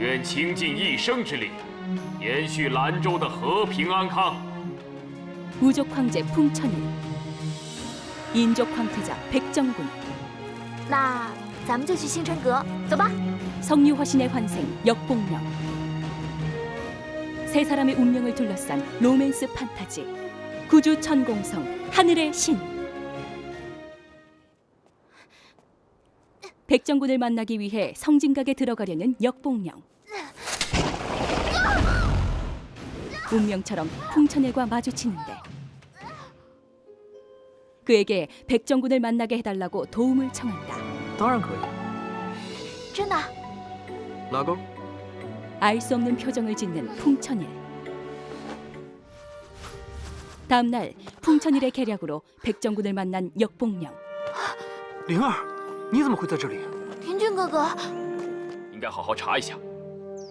愿倾尽一生之力，延续兰州的和平安康。 우족 황제 풍천일, 인족 황태자 백정군, 那咱们就去星辰阁，走吧。 성류 화신의 환생 역복령. 세 사람의 운명을 둘러싼 로맨스 판타지. 구주 천공성 하늘의 신. 백정군을 만나기 위해 성진각에 들어가려는 역봉령. 운명처럼 풍천일과 마주치는데 그에게 백정군을 만나게 해달라고 도움을 청한다. 당연 거야. 真的， 라고? 알 수 없는 표정을 짓는 풍천일. 다음날 풍천일의 계략으로 백정군을 만난 역봉령. 리얼. 你怎么会在这里？田俊哥哥，应该好好查一下，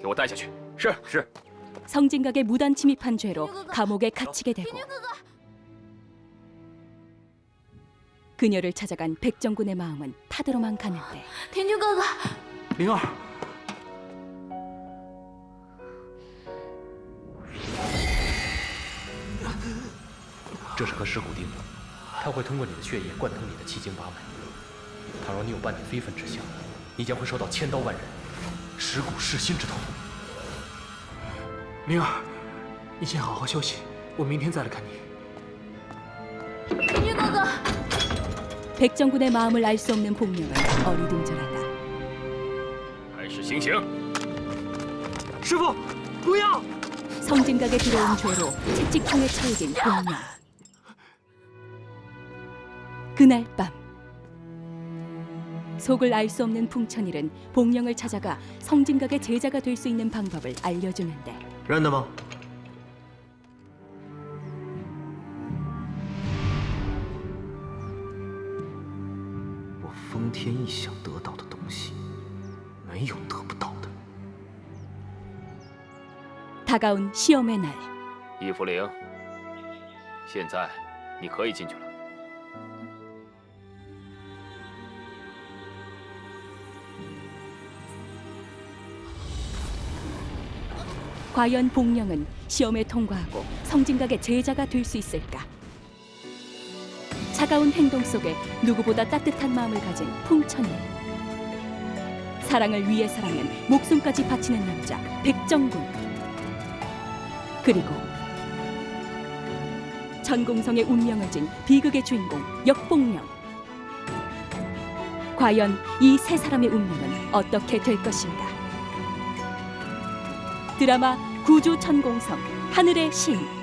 给我带下去。是是。 성진각에 무단 침입한 죄로 감옥에 갇히게 되고 田俊哥哥， 그녀를 찾아간 백정군의 마음은 타도로만 가는데 田俊哥哥，灵儿，这是颗尸骨钉，它会通过你的血液贯通你的七经八脉。 倘若你有半点非分之想，你将会受到千刀万刃、蚀骨噬心之痛。灵儿，你先好好休息，我明天再来看你。田俊哥哥， 백정군의 마음을 알 수 없는 복령은 어리둥절하다. 开始行刑。师傅，不要！ 성진각에 들어온 죄로 채찍통에 처해진 복령. 그날 밤 속을 알 수 없는 풍천일은 복령을 찾아가 성진각의 제자가 될 수 있는 방법을 알려주는데 认得吗？我封天一想得到的东西，没有得不到的。 다가온 시험의 날 易福灵，现在你可以进去了。 과연 복령은 시험에 통과하고 성진각의 제자가 될 수 있을까? 차가운 행동 속에 누구보다 따뜻한 마음을 가진 풍천일. 사랑을 위해서라면 목숨까지 바치는 남자 백정군. 그리고 전공성의 운명을 진 비극의 주인공 역복령. 과연 이 세 사람의 운명은 어떻게 될 것인가? 드라마 구주 천공성 하늘의 신